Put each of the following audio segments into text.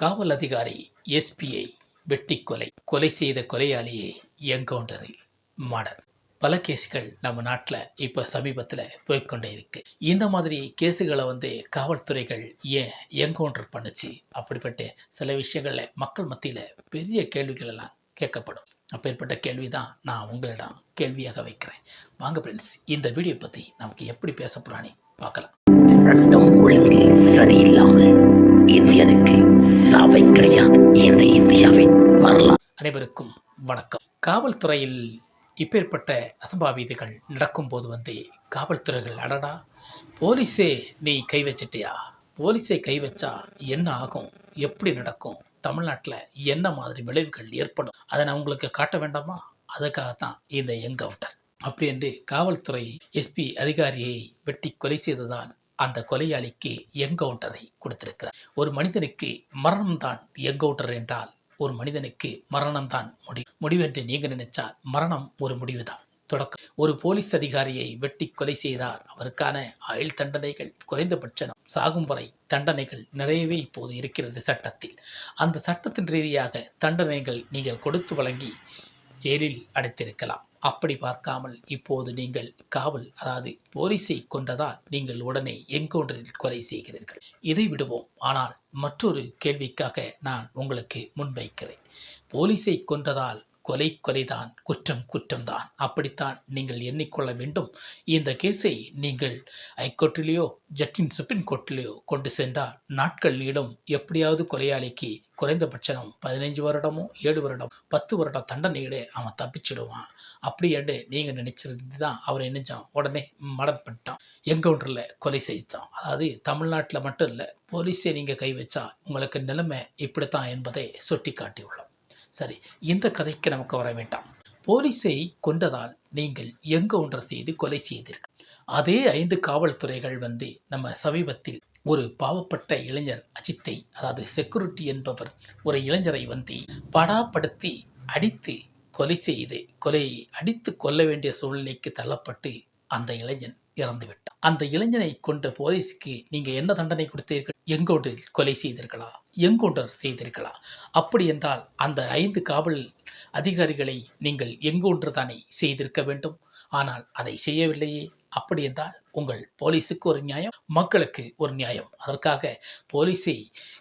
காவல் அதிகாரி எஸ்பிஐ வெட்டி கொலை கொலை செய்த கொலையாளியை என்கவுண்டரில் மாடர். பல கேஸுகள் நம்ம நாட்டில் இப்போ சமீபத்தில் போய்க்கொண்டே இருக்கு. இந்த மாதிரி கேஸுகளை வந்து காவல்துறைகள் ஏன் என்கவுண்டர் பண்ணுச்சு? அப்படிப்பட்ட சில விஷயங்களில் மக்கள் மத்தியில் பெரிய கேள்விகள் எல்லாம் கேட்கப்படும். அப்பேற்பட்ட கேள்வி தான் நான் உங்களிடம் கேள்வியாக வைக்கிறேன். வாங்க ஃப்ரெண்ட்ஸ் இந்த வீடியோ பற்றி நமக்கு எப்படி பேச போகிறானே பார்க்கலாம். சட்டம் ஒழுங்கு சரியில்லாமல் வணக்கம். காவல்துறையில் இப்பேற்பட்ட அசம்பாவிதங்கள் நடக்கும்போது வந்து காவல்துறைகள் அடடா போலீஸே நீ கை வச்சிட்டியா? போலீஸே கை வச்சா என்ன ஆகும்? எப்படி நடக்கும்? தமிழ்நாட்டில் என்ன மாதிரி விளைவுகள் ஏற்படும்? அதை நான் உங்களுக்கு காட்ட வேண்டாமா? அதுக்காகத்தான் இந்த என்கவுண்டர் அப்படி என்று காவல்துறை எஸ்பி அதிகாரியை வெட்டி கொலை செய்ததால் அந்த கொலையாளிக்கு என்கவுண்டரை கொடுத்திருக்கிறார். ஒரு மனிதனுக்கு மரணம்தான் என்கவுண்டர் என்றால் ஒரு மனிதனுக்கு மரணம்தான் முடிவு முடிவென்று நீங்க நினைச்சால் மரணம் ஒரு முடிவுதான். தொடக்கம். ஒரு போலீஸ் அதிகாரியை வெட்டி கொலை செய்தார். அவருக்கான ஆயுள் தண்டனைகள் குறைந்தபட்சம் சாகும் வரை தண்டனைகள் நிறையவே இப்போது இருக்கிறது சட்டத்தில். அந்த சட்டத்தின் ரீதியாக தண்டனைகள் நீங்கள் கொடுத்து வழங்கி ஜெயிலில் அடைத்திருக்கலாம். அப்படி பார்க்காமல் இப்போது நீங்கள் காவல் அதாவது போலீஸை கொண்டதால் நீங்கள் உடனே என்கவுண்டரில் கொலை செய்கிறீர்கள். இதை விடுவோம். ஆனால் மற்றொரு கேள்விக்காக நான் உங்களுக்கு முன்வைக்கிறேன். போலீஸை கொன்றதால் கொலை கொலைதான் குற்றம் குற்றம்தான். அப்படித்தான் நீங்கள் எண்ணிக்கொள்ள வேண்டும். இந்த கேஸை நீங்கள் ஹைகோர்ட்டிலேயோ ஜட்டின் சுப்ரீம் கோர்ட்டிலேயோ கொண்டு சென்றால் நாட்கள் நீளும். எப்படியாவது கொலையாளிக்கு குறைந்தபட்சம் பதினைஞ்சு வருடமோ ஏழு வருடம் பத்து வருடம் தண்டனையிலே அவன் தப்பிச்சிடுவான். அப்படி என்று நீங்கள் நினச்சிருந்து தான் அவர் நினைச்சான் உடனே மடன் பண்ணிட்டான் என்கவுண்டரில் கொலை செய்தான். அதாவது தமிழ்நாட்டில் மட்டும் இல்லை போலீஸே நீங்கள் கை வச்சா உங்களுக்கு நிலைமை இப்படித்தான் என்பதை சுட்டி காட்டியுள்ளோம் சரி இந்த கதைக்கு நமக்கு வர வேண்டாம். போலீஸை கொண்டதால் நீங்கள் எங்கு என்கவுண்டர் செய்து கொலை செய்தீர்கள்? அதே ஐந்து காவல்துறைகள் வந்து நம்ம சமீபத்தில் ஒரு பாவப்பட்ட இளைஞர் அஜித்தை அதாவது செக்யூரிட்டி என்பவர் ஒரு இளைஞரை வந்து படாப்படுத்தி அடித்து கொலை செய்து கொலை அடித்து கொல்ல வேண்டிய சூழ்நிலைக்கு தள்ளப்பட்டு அந்த இளைஞன் இறந்துவிட்டான். அந்த இளைஞனை கொண்ட போலீஸுக்கு நீங்க என்ன தண்டனை கொடுத்தீர்கள்? எங்கவுண்டரில் கொலை செய்தீர்களா எங்கவுண்டர் செய்தீர்களா அப்படி என்றால் அந்த ஐந்து காவல் அதிகாரிகளை நீங்கள் எங்கோன்று தானே செய்திருக்க வேண்டும்? ஆனால் அதை செய்யவில்லையே. அப்படி என்றால் உங்கள் போலீஸுக்கு ஒரு நியாயம் மக்களுக்கு ஒரு நியாயம். அதற்காக போலீஸை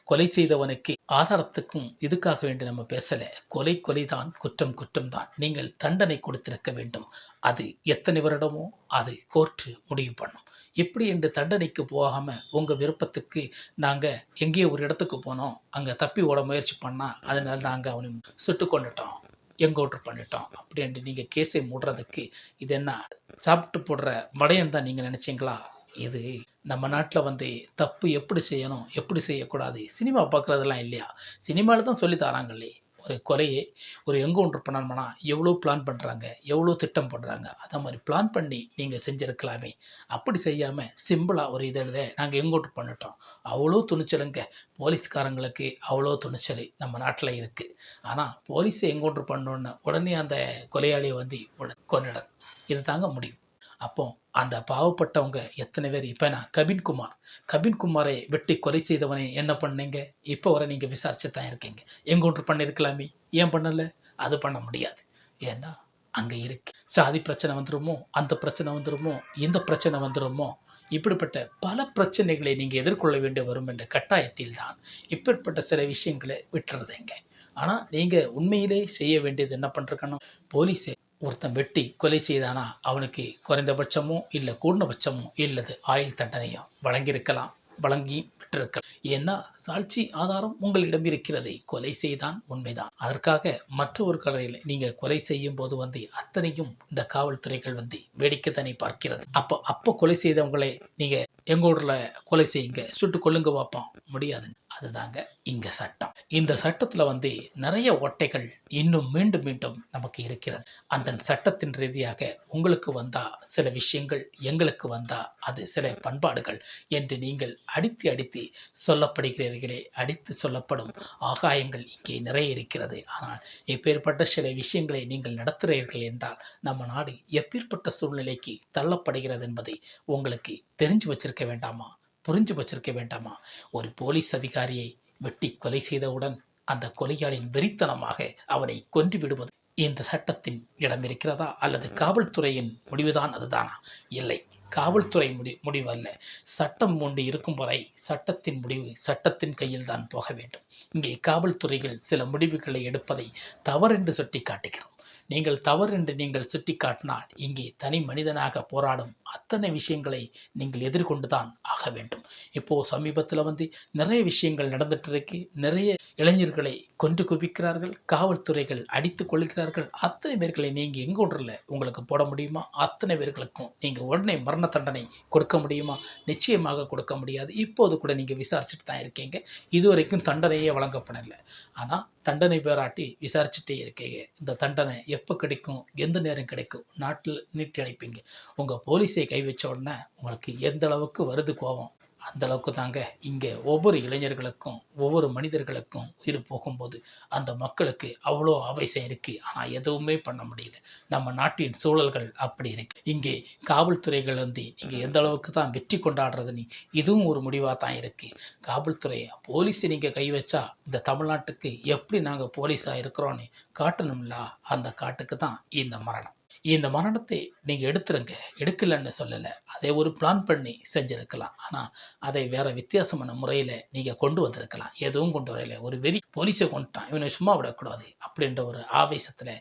கொலை செய்தவனுக்கு ஆதாரத்துக்கும் இதுக்காக வேண்டி நம்ம பேசல. கொலை கொலைதான் குற்றம் குற்றம்தான். நீங்கள் தண்டனை கொடுத்திருக்க வேண்டும். அது எத்தனை வருடமோ அது கோர்ட்டு முடிவு பண்ணும். எப்படி என்று தண்டனைக்கு போகாமல் உங்கள் விருப்பத்துக்கு நாங்கள் எங்கேயோ ஒரு இடத்துக்கு போனோம். அங்கே தப்பி ஓட முயற்சி பண்ணால் அதனால் நாங்கள் அவனை சுட்டு கொண்டுட்டோம் என்கவுண்டர் பண்ணிட்டோம் அப்படின்ட்டு நீங்கள் கேஸை மூடுறதுக்கு இது என்ன? சாப்பிட்டு போடுற மடையன் தான் நீங்கள் நினச்சிங்களா? இது நம்ம நாட்டில் வந்து தப்பு எப்படி செய்யணும்? எப்படி செய்யக்கூடாது? சினிமா பார்க்குறதெல்லாம் இல்லையா? சினிமாவில் தான் சொல்லி தராங்களே ஒரு குறையை ஒரு என்கவுண்டர் பண்ணணும்னா எவ்வளோ பிளான் பண்ணுறாங்க எவ்வளோ திட்டம் பண்ணுறாங்க அதை மாதிரி பிளான் பண்ணி நீங்கள் செஞ்சுருக்கலாமே. அப்படி செய்யாமல் சிம்பிளாக ஒரு இதை எழுத நாங்கள் என்கவுண்டர் பண்ணிட்டோம். அவ்வளோ துணிச்சலுங்க. போலீஸ்காரங்களுக்கு அவ்வளோ துணிச்சல் நம்ம நாட்டில் இருக்குது ஆனால் போலீஸை என்கவுண்டர் பண்ணோன்னு உடனே அந்த கொலையாளியை வந்து உடனே கொன்னிடணும் இது தாங்க முடியும். அப்போ அந்த பாவப்பட்டவங்க எத்தனை பேர்? இப்போ நான் கபின்குமார். கபின்குமாரை வெட்டி கொலை செய்தவனை என்ன பண்ணீங்க? இப்போ வரை நீங்கள் விசாரிச்சு தான் இருக்கீங்க. எங்கொன்று பண்ணியிருக்கலாமே ஏன் பண்ணலை? அது பண்ண முடியாது. ஏன்னா அங்கே இருக்கு. சாதி பிரச்சனை வந்துருமோ? அந்த பிரச்சனை வந்துருமோ? இந்த பிரச்சனை வந்துருமோ? இப்படிப்பட்ட பல பிரச்சனைகளை நீங்கள் எதிர்கொள்ள வேண்டி வரும் என்ற கட்டாயத்தில் தான் இப்படிப்பட்ட சில விஷயங்களை விட்டுறதுங்க. ஆனால் நீங்கள் உண்மையிலே செய்ய வேண்டியது என்ன பண்ணுறக்கணும் போலீஸை ஒருத்தன் வெட்டி கொலை செய்தானா? அவனுக்கு குறைந்தபட்சமோ இல்லை கூடுதபட்சமோ இல்லது. ஆயுள் தண்டனையோ வழங்கியிருக்கலாம். வழங்கி விட்டிருக்கலாம். ஏன்னா சாட்சி ஆதாரம் உங்களிடம் இருக்கிறது கொலை செய்தான் உண்மைதான். அதற்காக மற்றவர்களை நீங்கள் கொலை செய்யும் போது வந்து அத்தனையும் இந்த காவல்துறைகள் வந்து வேடிக்கை தானே பார்க்கிறது. அப்போ அப்போ கொலை செய்தவங்களை நீங்கள் எங்கள் ஊரில் கொலை செய்யுங்க சுட்டு கொல்லுங்க பார்ப்போம் முடியாது அதுதாங்க இங்க சட்டம். இந்த சட்டத்தில் வந்து நிறைய ஒட்டைகள் இன்னும் மீண்டும் மீண்டும் நமக்கு இருக்கிறது. அந்த சட்டத்தின் ரீதியாக உங்களுக்கு வந்தா சில விஷயங்கள் எங்களுக்கு வந்தா அது சில பண்பாடுகள் என்று நீங்கள் அடித்து அடித்து சொல்லப்படுகிறீர்களே அடித்து சொல்லப்படும் ஆகாயங்கள் இங்கே நிறைய இருக்கிறது. ஆனால் இப்பேற்பட்ட சில விஷயங்களை நீங்கள் நடத்துகிறீர்கள் என்றால் நம்ம நாடு எப்பேற்பட்ட சூழ்நிலைக்கு தள்ளப்படுகிறது என்பதை உங்களுக்கு தெரிஞ்சு வச்சிருக்க வேண்டாமா? புரிஞ்சு வச்சிருக்க வேண்டாமா? ஒரு போலீஸ் அதிகாரியை வெட்டி கொலை செய்தவுடன் அந்த கொலையாளின் வெறித்தனமாக அவனை கொன்று விடுவது இந்த சட்டத்தின் இடம் இருக்கிறதா? அல்லது காவல்துறையின் முடிவுதான் அதுதானா? இல்லை காவல்துறை முடி முடிவு அல்ல. சட்டம் ஒன்று இருக்கும் வரை சட்டத்தின் முடிவு சட்டத்தின் கையில் தான் போக வேண்டும். இங்கே காவல்துறைகள் சில முடிவுகளை எடுப்பதை தவறென்று சுட்டி காட்டுகிறோம் நீங்கள் தவறு என்று நீங்கள் சுட்டி காட்டினால் இங்கே தனி மனிதனாக போராடும் அத்தனை விஷயங்களை நீங்கள் எதிர்கொண்டு தான் ஆக வேண்டும். இப்போ சமீபத்தில் வந்து நிறைய விஷயங்கள் நடந்துட்டு இருக்கு நிறைய இளைஞர்களை கொன்று குவிக்கிறார்கள். காவல்துறைகள் அடித்து கொள்கிறார்கள். அத்தனை பேர்களை நீங்கள் எங்கூடல உங்களுக்கு போட முடியுமா? அத்தனை பேர்களுக்கும் நீங்கள் உடனே மரண தண்டனை கொடுக்க முடியுமா? நிச்சயமாக கொடுக்க முடியாது. இப்போது கூட நீங்கள் விசாரிச்சுட்டு தான் இருக்கீங்க. இதுவரைக்கும் தண்டனையே வழங்கப்படலை. ஆனால் தண்டனை பேராட்டி விசாரிச்சுட்டே இருக்கீங்க. இந்த தண்டனை எப்போ கிடைக்கும்? எந்த நேரம் கிடைக்கும்? நாட்டில் நீட்டி அழைப்பீங்க உங்கள் போலீஸை கை வச்ச உடனே உங்களுக்கு எந்த அளவுக்கு வருது கோபம்? அந்த அளவுக்கு தாங்க இங்கே ஒவ்வொரு இளைஞர்களுக்கும் ஒவ்வொரு மனிதர்களுக்கும் உயிர் போகும்போது அந்த மக்களுக்கு அவ்வளோ ஆவேசம் இருக்குது ஆனால் எதுவுமே பண்ண முடியல. நம்ம நாட்டின் சூழல்கள் அப்படி இருக்கு. இங்கே காவல்துறைகள் வந்து இங்கே எந்த அளவுக்கு தான் வெற்றி கொண்டாடுறதுன்னு இதுவும் ஒரு முடிவாக தான் இருக்குது காவல்துறை போலீஸை நீங்கள் கை வச்சா இந்த தமிழ்நாட்டுக்கு எப்படி நாங்கள் போலீஸாக இருக்கிறோன்னு காட்டணும்ல? அந்த காட்டுக்கு தான் இந்த மரணம். இந்த மரணத்தை நீங்கள் எடுத்துருங்க. எடுக்கலன்னு சொல்லலை. அதை ஒரு பிளான் பண்ணி செஞ்சுருக்கலாம். ஆனால் அதை வேறு வித்தியாசமான முறையில் நீங்கள் கொண்டு வந்திருக்கலாம். எதுவும் கொண்டு வரையில ஒரு வெறி போலீஸை கொண்டுட்டான். இவனை சும்மா விடக்கூடாது அப்படின்ற ஒரு ஆவேசத்தில்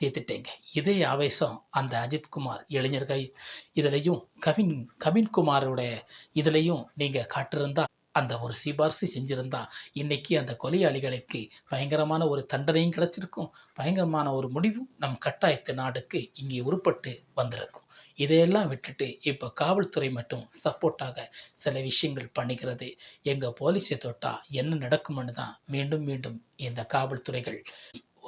தீர்த்துட்டேங்க. இதே ஆவேசம் அந்த அஜித்குமார் இளைஞர்கள். இதுலேயும் கவின் கவின்குமாரோட இதுலேயும் நீங்கள் காட்டிருந்தா அந்த ஒரு சிபாரிசு செஞ்சுருந்தா இன்றைக்கி அந்த கொலையாளிகளுக்கு பயங்கரமான ஒரு தண்டனையும் கிடச்சிருக்கும். பயங்கரமான ஒரு முடிவும் நம் கட்டாயத்து நாடுக்கு இங்கே உருப்பட்டு வந்திருக்கும். இதையெல்லாம் விட்டுட்டு இப்போ காவல்துறை மட்டும் சப்போர்ட்டாக சில விஷயங்கள் பண்ணிக்கிறது எங்கள் போலீஸை தொட்டால் என்ன நடக்கும்னு தான் மீண்டும் மீண்டும் இந்த காவல்துறைகள்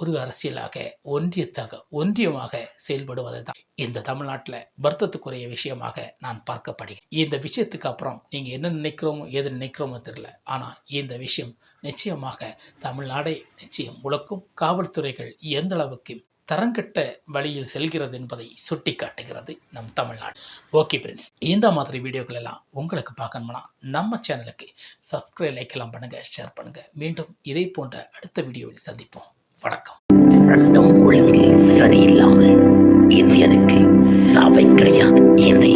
ஒரு அரசியலாக ஒன்றியத்தாக ஒன்றியமாக செயல்படுவதை தான் இந்த தமிழ்நாட்டில் வருத்தத்துக்குரிய விஷயமாக நான் பார்க்கப்படுகிறேன். இந்த விஷயத்துக்கு அப்புறம் நீங்கள் என்ன நினைக்கிறோமோ எது நினைக்கிறோமோ தெரியல. ஆனால் இந்த விஷயம் நிச்சயமாக தமிழ்நாடை நிச்சயம் உழக்கும் காவல்துறைகள் எந்த அளவுக்கு தரங்கட்ட வழியில் செல்கிறது என்பதை சுட்டி காட்டுகிறது நம் தமிழ்நாடு. ஓகே ஃப்ரெண்ட்ஸ் இந்த மாதிரி வீடியோக்கள் எல்லாம் உங்களுக்கு பார்க்கணும்னா நம்ம சேனலுக்கு சப்ஸ்கிரைப் லைக் எல்லாம் பண்ணுங்கள் ஷேர் பண்ணுங்கள் மீண்டும் இதே போன்ற அடுத்த வீடியோவில் சந்திப்போம். வணக்கம். சட்டம் ஒழுங்கு சரியில்லாமல் இந்தியனுக்கு சாவை கிடையாது. இந்த